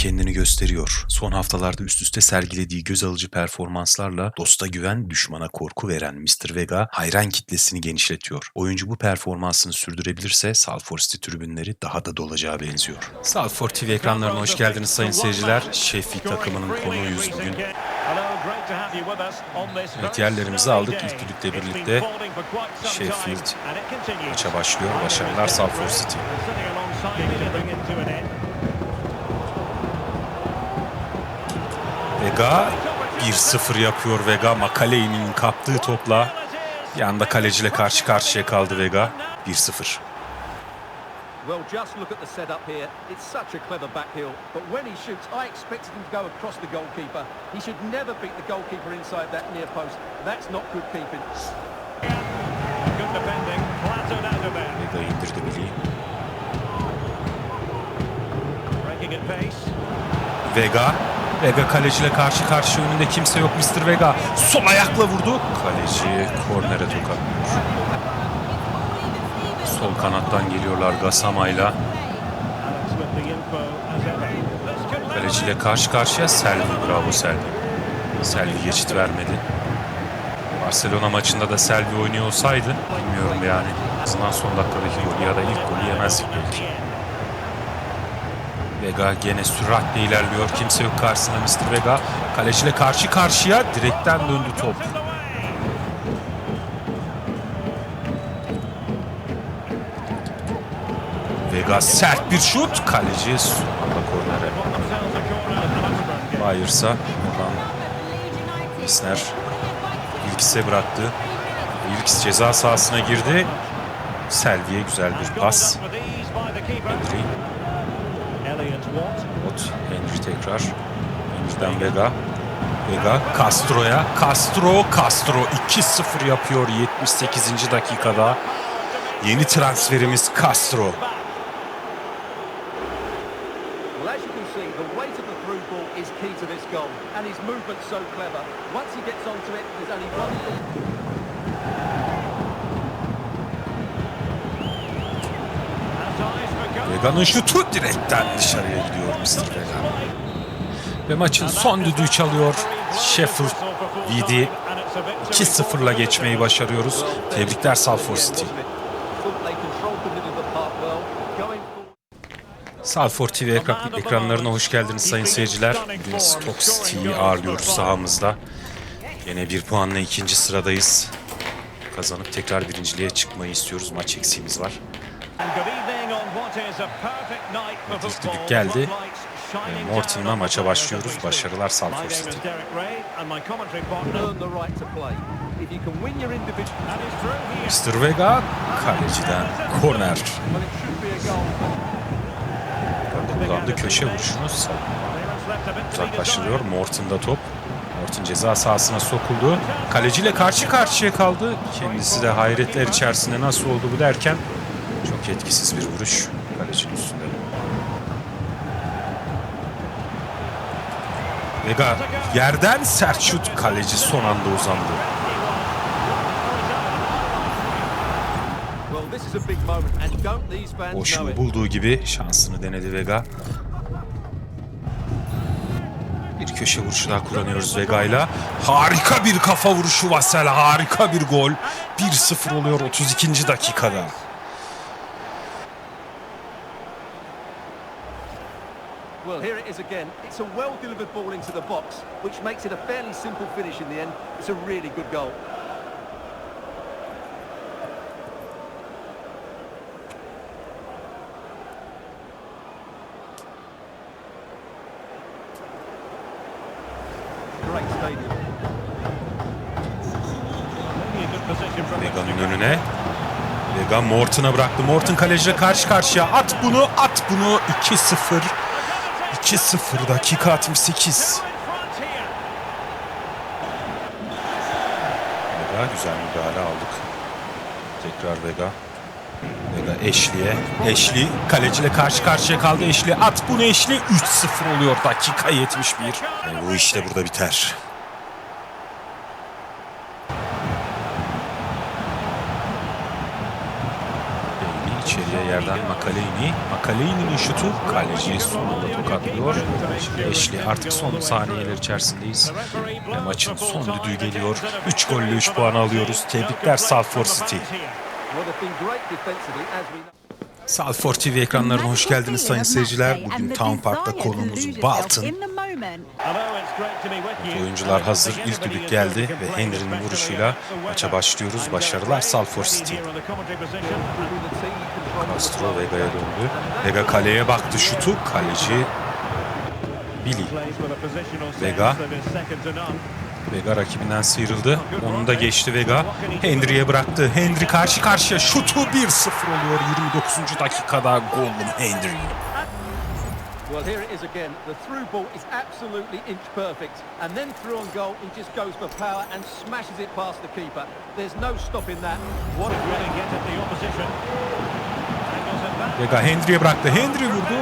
kendini gösteriyor. Son haftalarda üst üste sergilediği göz alıcı performanslarla dosta güven, düşmana korku veren Mr. Vega hayran kitlesini genişletiyor. Oyuncu bu performansını sürdürebilirse Salford City tribünleri daha da dolacağı benziyor. Salford TV ekranlarına hoş geldiniz sayın seyirciler. Sheffield takımının konuğuyuz bugün. Evet yerlerimizi aldık ilk düdükle birlikte. Sheffield maça başlıyor. Başarılar Salford City. Vega 1-0 yapıyor Vega. Makaley'nin kaptığı topla bir anda kaleciyle karşı karşıya kaldı Vega. 1-0. Well, just look at the setup here. It's such a clever back heel, but when he shoots, I expected him to go across the goalkeeper. He should never beat the goalkeeper inside that near post. That's not good keeping. Good defending, flattered out of there. Vega indirdi bileği. Breaking at pace. Vega. Vega kaleciyle karşı karşıya önünde kimse yok Mr. Vega. Sol ayakla vurdu. Kaleci kornere tokatlıyor. Sol kanattan geliyorlar Gasama'yla. Kaleciyle karşı karşıya Selvi. Bravo Selvi. Selvi geçit vermedi. Barcelona maçında da Selvi oynuyor olsaydı bilmiyorum yani. En son dakikadaki golü ya da ilk golü yemezdik belki. Vega gene süratle ilerliyor. Kimse yok karşısında Mr. Vega. Kaleciyle karşı karşıya direkten döndü top. Vega sert bir şut. Kaleci son anda kornere. Bayırsa oradan Isner Wilkis'e bıraktı. Wilkis ceza sahasına girdi. Selvi'ye güzel bir pas. up Watt. Ot, Henry tekrar. Henry'den Vega. Vega Castro'ya. Castro, Castro 2-0 yapıyor 78. dakikada. Yeni transferimiz Castro. Well, as you can see, the weight of the through ball is key to this goal, and his movement's so clever. Once he gets onto it, there's only one thing. Has eyes for goal. Vega'nın şutu direkten dışarıya gidiyor Mr. Vega. Ve maçın son düdüğü çalıyor. Sheffield VD 2-0'la geçmeyi başarıyoruz. Tebrikler Salford City. Salford TV ekran, ekranlarına hoş geldiniz sayın seyirciler. Bugün Stoke City'yi ağırlıyoruz sahamızda. Yine bir puanla ikinci sıradayız. Kazanıp tekrar birinciliğe çıkmayı istiyoruz. Maç eksiğimiz var. And good evening on what is a perfect night for Evet, ilk football. düdük geldi. Morton'la on maça başlıyoruz. Başarılar Salford City. Mr. Vega kaleciden korner. Kullandı köşe vuruşunu. Uzaklaştırıyor. Morton'da top. Morton ceza sahasına sokuldu. Kaleciyle karşı karşıya kaldı. Kendisi de hayretler içerisinde nasıl oldu bu derken çok etkisiz bir vuruş kalecinin üstünde. Vega yerden sert şut kaleci son anda uzandı. Boşluğu bulduğu gibi şansını denedi Vega. Bir köşe vuruşu daha kullanıyoruz Vega'yla. Harika bir kafa vuruşu Vassel. Harika bir gol. 1-0 oluyor 32. dakikada. Well, here it is again. It's a well-delivered ball into the box, which makes it a fairly simple finish in the end. It's a really good goal. Great stadium. Vega'nın önüne. Vega Morton'a bıraktı. Morton kaleciyle karşı karşıya. At bunu, at bunu. 2-0. 2-0 dakika 68. in front here. Vega güzel müdahale aldık. Tekrar Vega. Vega Eşli'ye. Eşli kaleciyle karşı karşıya kaldı Eşli. At bunu Eşli. 3-0 oluyor dakika 71. E, bu işte burada biter. Bailey İçeriye yerden Makaleyni. Makaleyni'nin şutu kaleciye sonunda tokatlıyor. Ashley artık son saniyeler içerisindeyiz. Ve maçın son düdüğü geliyor. 3 golle 3 puan alıyoruz. Tebrikler Salford City. Salford TV ekranlarına hoş geldiniz sayın seyirciler. Bugün Town Park'ta konuğumuz Baltın. Oyuncular hazır. İlk düdük geldi ve Henry'nin vuruşuyla maça başlıyoruz. Başarılar Salford City. Castro Vega'ya döndü. Vega kaleye baktı şutu. Kaleci Billy. Vega. Vega rakibinden sıyrıldı. Onu da geçti Vega. Henry'e bıraktı. Henry karşı karşıya şutu 1-0 oluyor 29. dakikada golüm Henry. Well, here it is again. The through ball is absolutely inch perfect. And then through on goal, he just goes for power and smashes it past the keeper. There's no stopping that. What a Vega Henry'e bıraktı. Henry vurdu.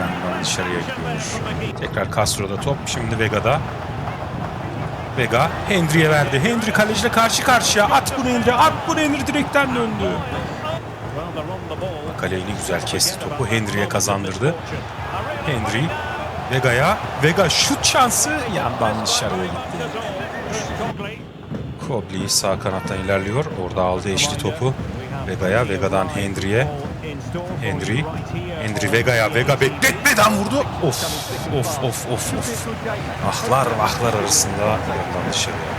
Yandan dışarıya gidiyor. Tekrar Castro'da top. Şimdi Vega'da. Vega Henry'e verdi. Henry kaleciyle karşı karşıya. At bunu Henry. At bunu Henry direkten döndü. Kaleyni güzel kesti topu. Henry'e kazandırdı. Henry Vega'ya. Vega şut şansı yandan dışarıya gitti. Cobley sağ kanattan ilerliyor. Orada aldı eşli topu. Vega'ya. Vega'dan Henry'e. Henry. Henry Vega'ya. Vega bekletmeden vurdu. Of of of of of. Ahlar vahlar arasında yandan dışarıya.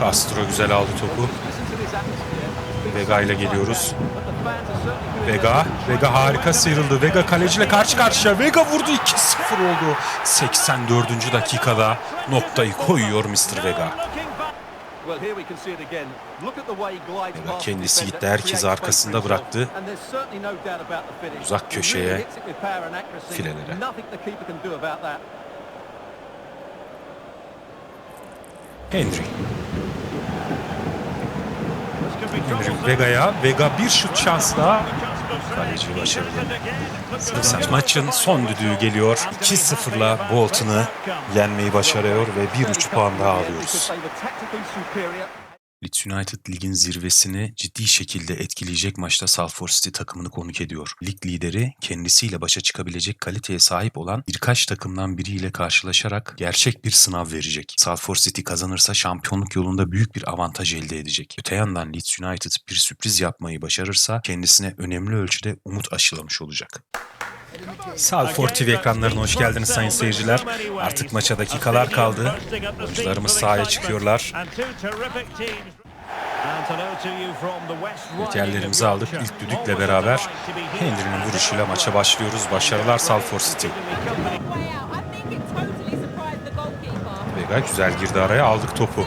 Castro güzel aldı topu. Vega ile geliyoruz. Vega, Vega harika sıyrıldı. Vega kaleciyle karşı karşıya. Vega vurdu 2-0 oldu. 84. dakikada noktayı koyuyor Mr. Vega. The kendisi gitti, herkesi arkasında bıraktı. Uzak köşeye, filelere. Henry. Henry Vega'ya. Vega bir şut şansı daha. Kaleci başarılı. Sen maçın son düdüğü geliyor. 2-0'la Bolton'ı yenmeyi başarıyor ve 1-3 puan daha alıyoruz. Leeds United ligin zirvesini ciddi şekilde etkileyecek maçta Salford City takımını konuk ediyor. Lig lideri kendisiyle başa çıkabilecek kaliteye sahip olan birkaç takımdan biriyle karşılaşarak gerçek bir sınav verecek. Salford City kazanırsa şampiyonluk yolunda büyük bir avantaj elde edecek. Öte yandan Leeds United bir sürpriz yapmayı başarırsa kendisine önemli ölçüde umut aşılamış olacak. Salford TV ekranlarına hoş geldiniz sayın seyirciler. Artık maça dakikalar kaldı. Oyuncularımız sahaya çıkıyorlar. Yerlerimizi aldık. İlk düdükle beraber Henry'nin vuruşuyla maça başlıyoruz. Başarılar Salford City. Vega güzel girdi araya aldık topu.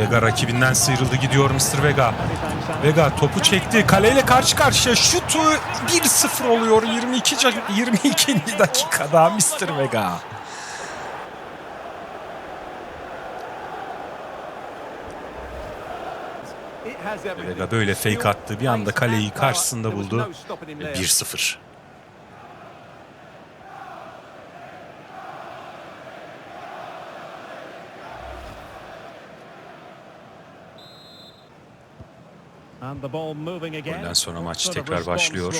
Vega rakibinden sıyrıldı gidiyor Mr. Vega. Vega topu çekti. Kaleyle karşı karşıya şutu 1-0 oluyor 22 ca- 22. dakikada Mr. Vega. Vega böyle fake attı. Bir anda kaleyi karşısında buldu. no stopping him Ve there. 1-0. Golden sonra maç tekrar başlıyor.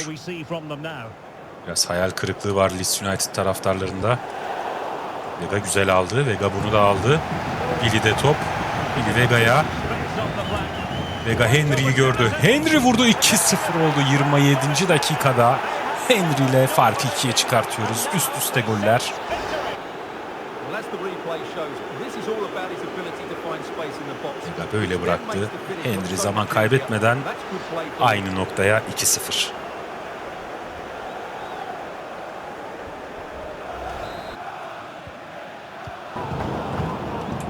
Biraz hayal kırıklığı var Leeds United taraftarlarında. Vega güzel aldı. Vega bunu da aldı. Billy de top. Billy Vega'ya. Vega Henry'yi gördü. Henry vurdu 2-0 oldu 27. dakikada. Henry ile farkı ikiye çıkartıyoruz. Üst üste goller. Well, as the replay shows, this is all about his ability to find space in the box. Vega böyle bıraktı. Henry zaman kaybetmeden aynı noktaya 2-0.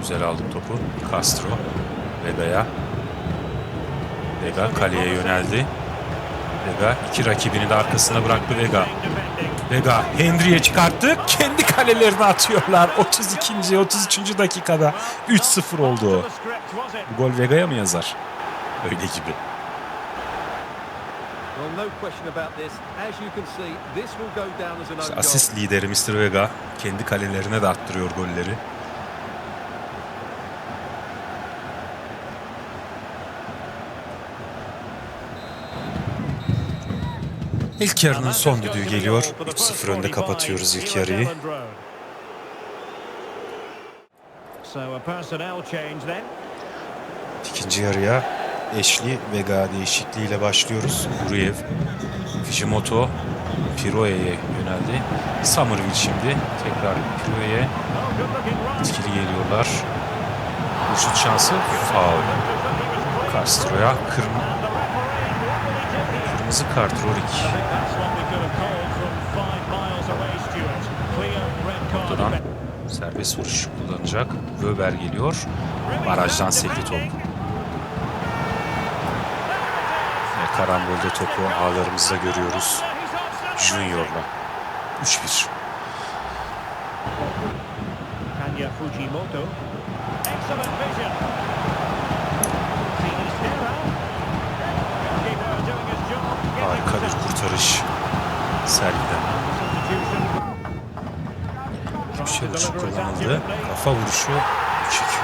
Güzel aldık topu. Castro. Vega'ya. Vega kaleye yöneldi. Vega iki rakibini de arkasına bıraktı Vega. Vega Henry'e çıkarttı. Kendi kalelerine atıyorlar. 32. 33. dakikada 3-0 oldu. Bu gol Vega'ya mı yazar? Öyle gibi. İşte asist lideri Mr. Vega kendi kalelerine de attırıyor golleri. İlk yarının son düdüğü geliyor. 3-0 önde kapatıyoruz ilk yarıyı. İkinci yarıya Ashley Vega değişikliğiyle başlıyoruz. Guriev, Fujimoto, Piroe'ye yöneldi. Somerville şimdi tekrar Piroe'ye etkili geliyorlar. Bu şut şansı faul. Castro'ya kırm And the referee, what will he do here? Kırmızı kart card. Buradan serbest vuruş kullanacak. Wöber geliyor. Barajdan sekti top. Ve karambolde topu ağlarımızda görüyoruz. Junior'la. 3-1. Kanya Fujimoto. Excellent vision. Sinistera. Goalkeeper doing his job. getting Harika the bir kurtarış. Substitution. Köşe vuruşu kullanıldı. Kafa vuruşu 3-2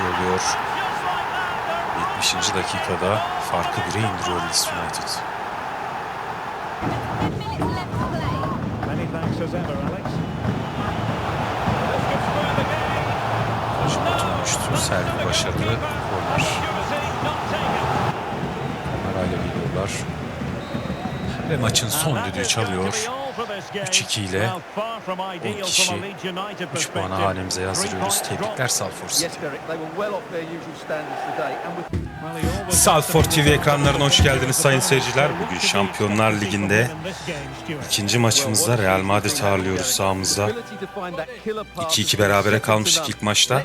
oluyor. 70. dakikada farkı 1'e indiriyor Leeds United. Jumbo düştü. Sergi başarılı. Korner. Kamerayla geliyorlar. Ve maçın son düdüğü çalıyor. 3-2 ile 10 kişi 3 puanı hanemize yazdırıyoruz. Tebrikler Salford City. Salford TV ekranlarına hoş geldiniz sayın seyirciler. Bugün Şampiyonlar Ligi'nde ikinci maçımızda Real Madrid ağırlıyoruz sahamızda. 2-2 berabere kalmıştık ilk maçta.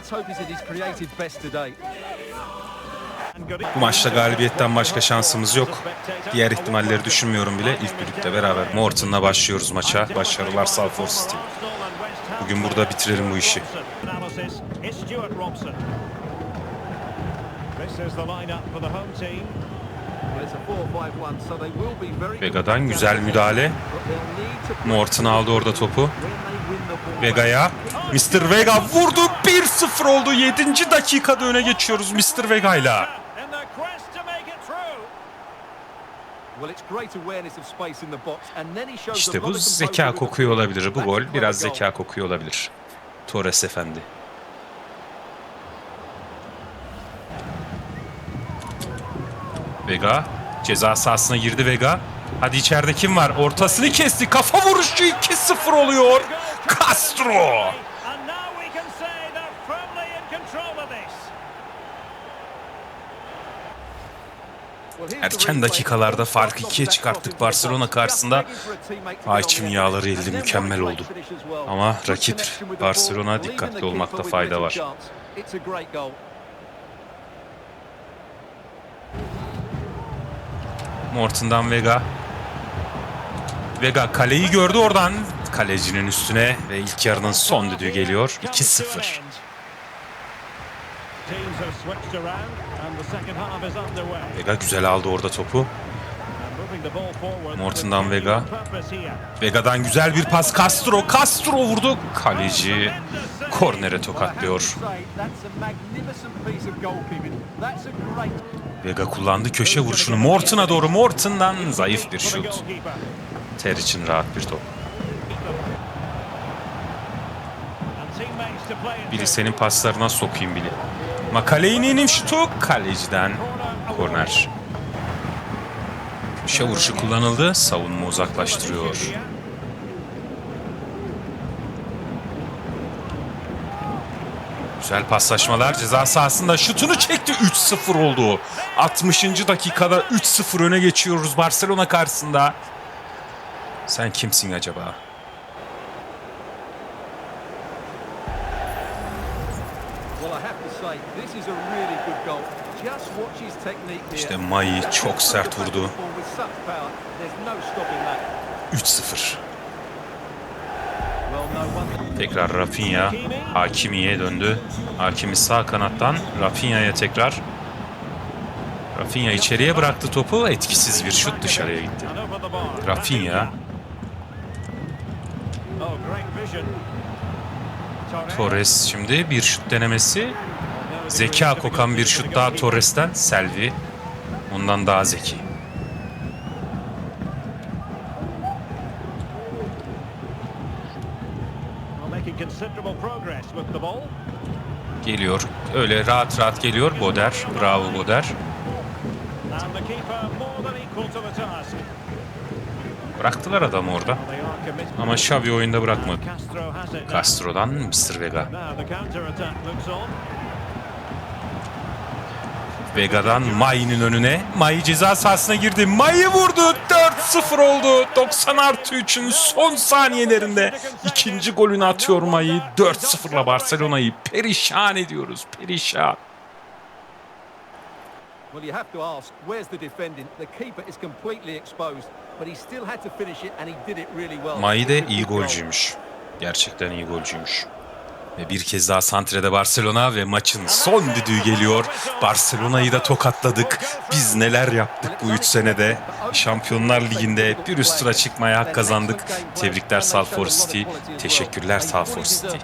Bu maçta galibiyetten başka şansımız yok. Diğer ihtimalleri düşünmüyorum bile. İlk düdükle beraber Morton'la başlıyoruz maça. Başarılar Salford City. Bugün burada bitirelim bu işi. Vega'dan güzel müdahale. Morton aldı orada topu. Vega'ya. Mr. Vega vurdu. 1-0 oldu. 7. dakikada öne geçiyoruz Mr. Vega'yla. İşte bu zeka kokuyor olabilir. Bu gol biraz zeka kokuyor olabilir. Torres efendi. Vega ceza sahasına girdi Vega. Hadi içeride kim var? Ortasını kesti. Kafa vuruşu 2-0 oluyor. Castro. Erken dakikalarda farkı ikiye çıkarttık Barcelona karşısında. Ayçim yağları elde mükemmel oldu. Ama rakip Barcelona dikkatli olmakta fayda var. Morton'dan Vega. Vega kaleyi gördü oradan. Kalecinin üstüne ve ilk yarının son düdüğü geliyor. 2-0. Vega güzel aldı orada topu. Morton'dan Vega. Vega'dan güzel bir pas. Castro. Castro vurdu. Kaleci kornere tokatlıyor. Vega kullandı köşe vuruşunu. Morton'a doğru. Morton'dan zayıf bir şut. Ter için rahat bir top. Biri senin paslarına sokayım bile. Makaleyni'nin şutu kaleciden korner. Köşe vuruşu kullanıldı. Savunma uzaklaştırıyor. Güzel paslaşmalar. Ceza sahasında şutunu çekti. 3-0 oldu. 60. dakikada 3-0 öne geçiyoruz Barcelona karşısında. Sen kimsin acaba? İşte Mai çok sert vurdu. 3-0. Tekrar Rafinha. Hakimi'ye döndü. Hakimi sağ kanattan Rafinha'ya tekrar. Rafinha içeriye bıraktı topu. Etkisiz bir şut dışarıya gitti. Rafinha. Torres şimdi bir şut denemesi. Zeka kokan bir şut daha Torres'ten. Selvi ondan daha zeki. Geliyor. Öyle rahat rahat geliyor Boder. Bravo Boder. Bıraktılar adamı orada. Ama Xavi oyunda bırakmadı. Castro'dan Mr. Vega. Vega'dan Mai'nin önüne. Mai ceza sahasına girdi. Mai vurdu. 4-0 oldu. 90 artı 3'ün son saniyelerinde ikinci golünü atıyor Mai. 4-0'la Barcelona'yı perişan ediyoruz. Perişan. Well, you have to ask, where's the defending? The keeper is completely exposed, but he still had to finish it, and he did it really well. Mai de iyi golcüymüş. Gerçekten iyi golcüymüş. Ve bir kez daha santrede Barcelona ve maçın son düdüğü geliyor. Barcelona'yı da tokatladık. Biz neler yaptık bu 3 senede. Şampiyonlar Ligi'nde bir üst tura çıkmaya hak kazandık. Tebrikler Salford City. Teşekkürler Salford City.